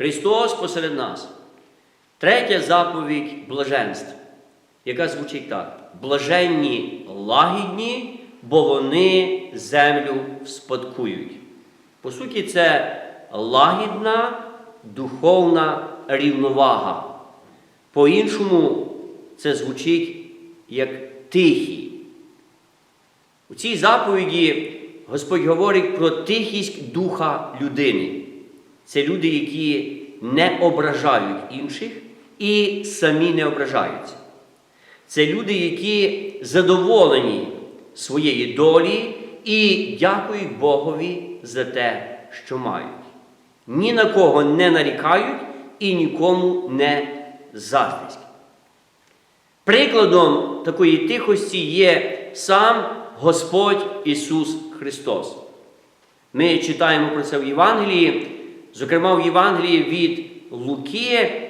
Христос посеред нас. Третя заповідь блаженств, яка звучить так: блаженні лагідні, бо вони землю спадкують. По суті, це лагідна духовна рівновага. По-іншому це звучить як тихі. У цій заповіді Господь говорить про тихість духа людини. Це люди, які не ображають інших і самі не ображаються. Це люди, які задоволені своєї долі і дякують Богові за те, що мають. Ні на кого не нарікають і нікому не заздрість. Прикладом такої тихості є сам Господь Ісус Христос. Ми читаємо про це в Євангелії, зокрема в Євангелії від Луки,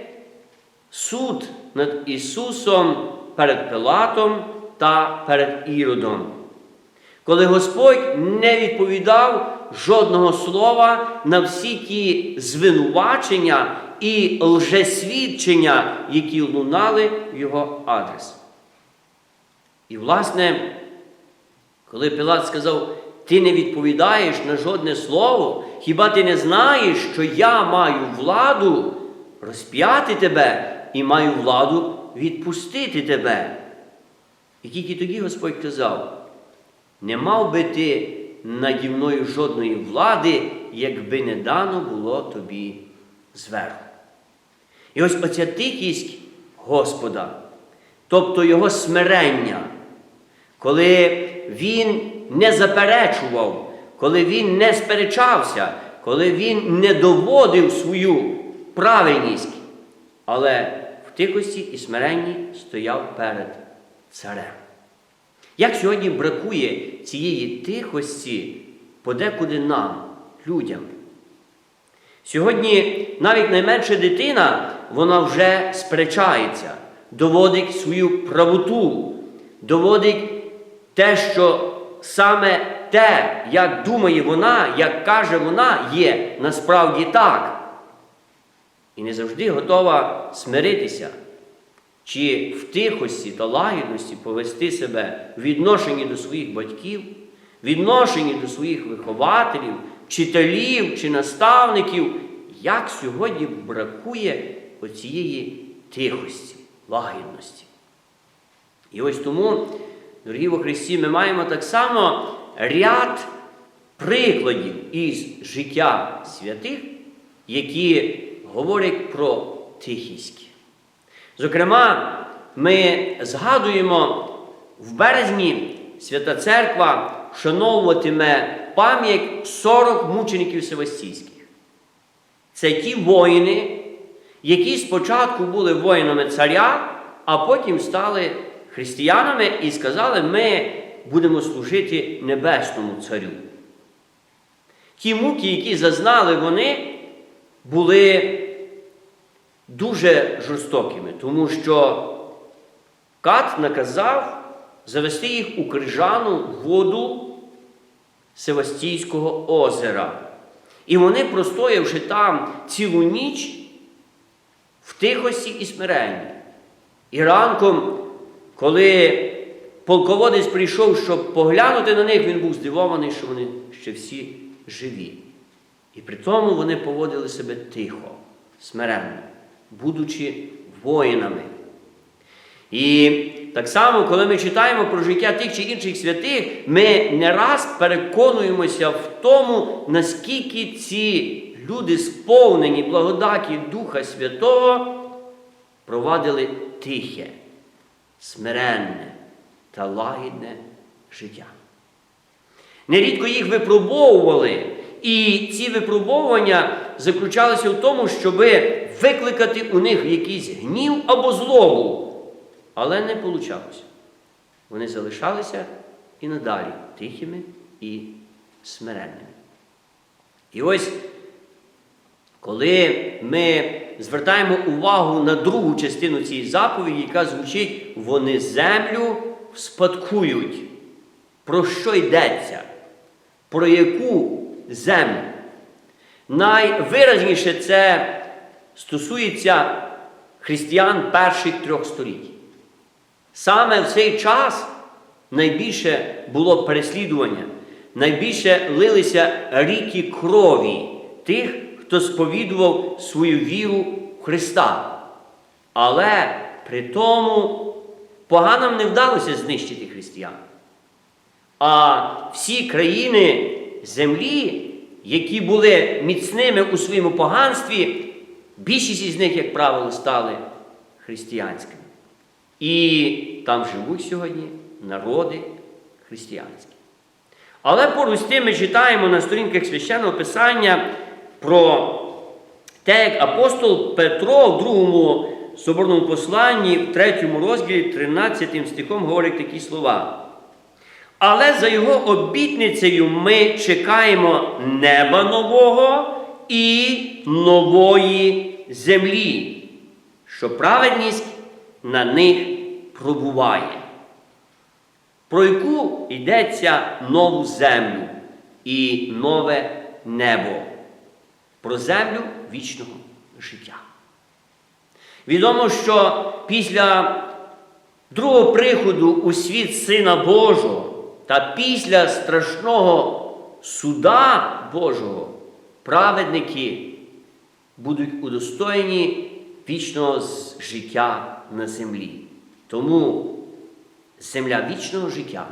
суд над Ісусом перед Пилатом та перед Іродом. Коли Господь не відповідав жодного слова на всі ті звинувачення і лжесвідчення, які лунали в його адрес. І, власне, коли Пилат сказав, ти не відповідаєш на жодне слово, хіба ти не знаєш, що я маю владу розп'яти тебе і маю владу відпустити тебе? І тільки тоді Господь казав, не мав би ти наді мною жодної влади, якби не дано було тобі зверху. І ось оця тихість Господа, тобто Його смирення, коли Він не заперечував, коли Він не сперечався, коли Він не доводив свою правильність, але в тихості і смиренні стояв перед царем. Як сьогодні бракує цієї тихості подекуди нам, людям? Сьогодні навіть найменша дитина, вона вже сперечається, доводить свою правоту, доводить те, що саме те, як думає вона, як каже вона, є насправді так. І не завжди готова смиритися, чи в тихості та лагідності повести себе в відношенні до своїх батьків, відношенні до своїх вихователів, вчителів чи наставників, як сьогодні бракує оцієї тихості, лагідності. І ось тому, дорогі во Христі, ми маємо так само ряд прикладів із життя святих, які говорять про тихість. Зокрема, ми згадуємо в березні Свята Церква вшановуватиме пам'ять 40 мучеників Севастійських. Це ті воїни, які спочатку були воїнами царя, а потім стали християнами і сказали, ми будемо служити Небесному Царю. Ті муки, які зазнали вони, були дуже жорстокими, тому що Кат наказав завести їх у крижану воду Севастійського озера. І вони, простоявши там цілу ніч в тихості і смиренні. І ранком, коли полководець прийшов, щоб поглянути на них, він був здивований, що вони ще всі живі. І при тому вони поводили себе тихо, смиренно, будучи воїнами. І так само, коли ми читаємо про життя тих чи інших святих, ми не раз переконуємося в тому, наскільки ці люди, сповнені благодаті Духа Святого, провадили тихе, смиренне та лагідне життя. Нерідко їх випробовували, і ці випробовування заключалися в тому, щоб викликати у них якийсь гнів або злобу. Але не вийшло. Вони залишалися і надалі тихими і смиренними. І ось, коли ми звертаємо увагу на другу частину цієї заповіді, яка звучить, вони землю спадкують. Про що йдеться? Про яку землю? Найвиразніше це стосується християн перших трьох століть. Саме в цей час найбільше було переслідування, найбільше лилися ріки крові тих, хто сповідував свою віру в Христа. Але при тому поганам не вдалося знищити християн. А всі країни землі, які були міцними у своєму поганстві, більшість із них, як правило, стали християнськими. І там живуть сьогодні народи християнські. Але поруч з тим ми читаємо на сторінках священного Писання про те, як апостол Петро в другому соборному посланні, в третьому розділі, 13 стихом говорить такі слова. Але за його обітницею ми чекаємо неба нового і нової землі, що праведність на них пробуває. Про яку йдеться нову землю і нове небо, про землю вічного життя. Відомо, що після другого приходу у світ Сина Божого та після страшного суда Божого праведники будуть удостоєні вічного життя на землі. Тому земля вічного життя.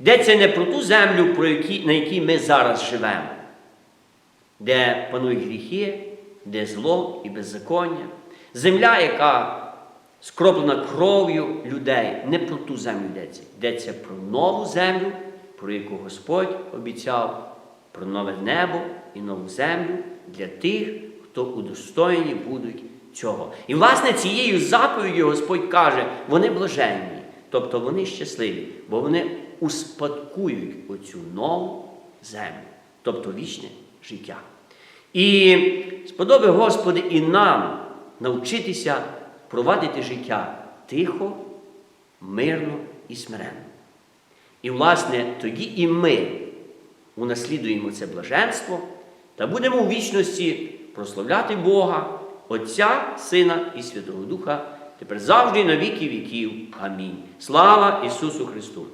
Йдеться не про ту землю, на якій ми зараз живемо, де панують гріхи, де зло і беззаконня. Земля, яка скроплена кров'ю людей, не про ту землю йдеться. Йдеться про нову землю, про яку Господь обіцяв, про нове небо і нову землю для тих, хто удостоєні будуть цього. І, власне, цією заповіддю Господь каже, вони блаженні, тобто вони щасливі, бо вони успадкують оцю нову землю, тобто вічне життя. І сподоби, Господи, і нам навчитися провадити життя тихо, мирно і смиренно. І, власне, тоді і ми унаслідуємо це блаженство та будемо у вічності прославляти Бога, Отця, Сина і Святого Духа, тепер завжди і на віки віків. Амінь. Слава Ісусу Христу!